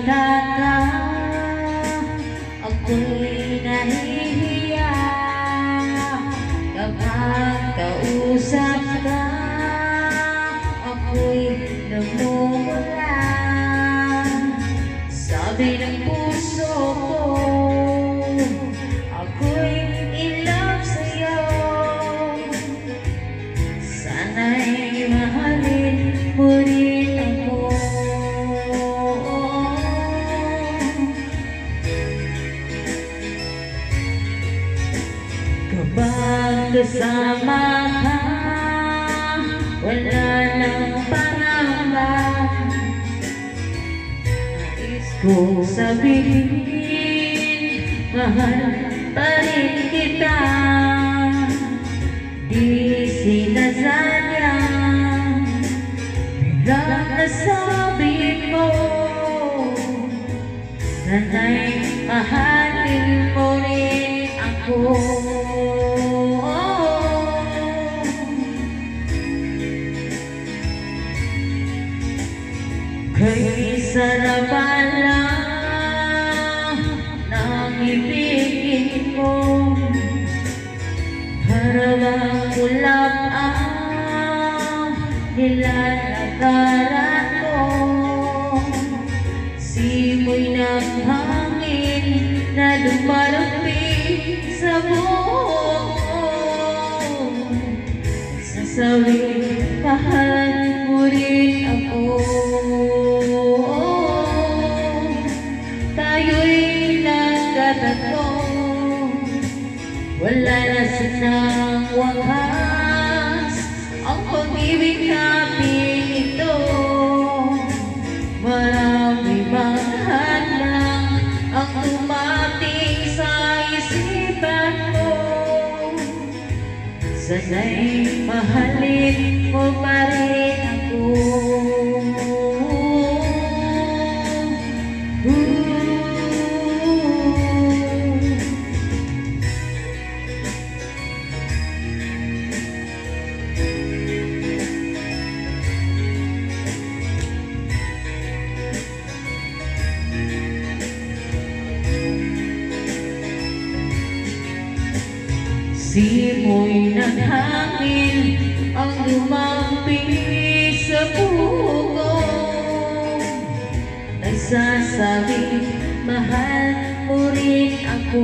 nakita ka Ako'y nahihiya. Kapag kausap ka Ako'y namumula. Sabi ng puso Kapag kasama ka Wala nang pangamba. Nais ko sabihin Mahal pa rin kita. Di sinasadya Biglang mo Sana'y mahalin mo rin ako. Kay sarap lang ng ibigin mo Para bang ulap ang nilalakaran ko. Simoy ng hangin na lumalapit sa buhok ko Sasawing mahal mo rin ako Tayo'y Wala na sanang wakas Ang pag-ibig namin Sana'y mahalin Simoy ng hangin ang lumampi sa pugo. Nagsasabi, mahal mo rin ako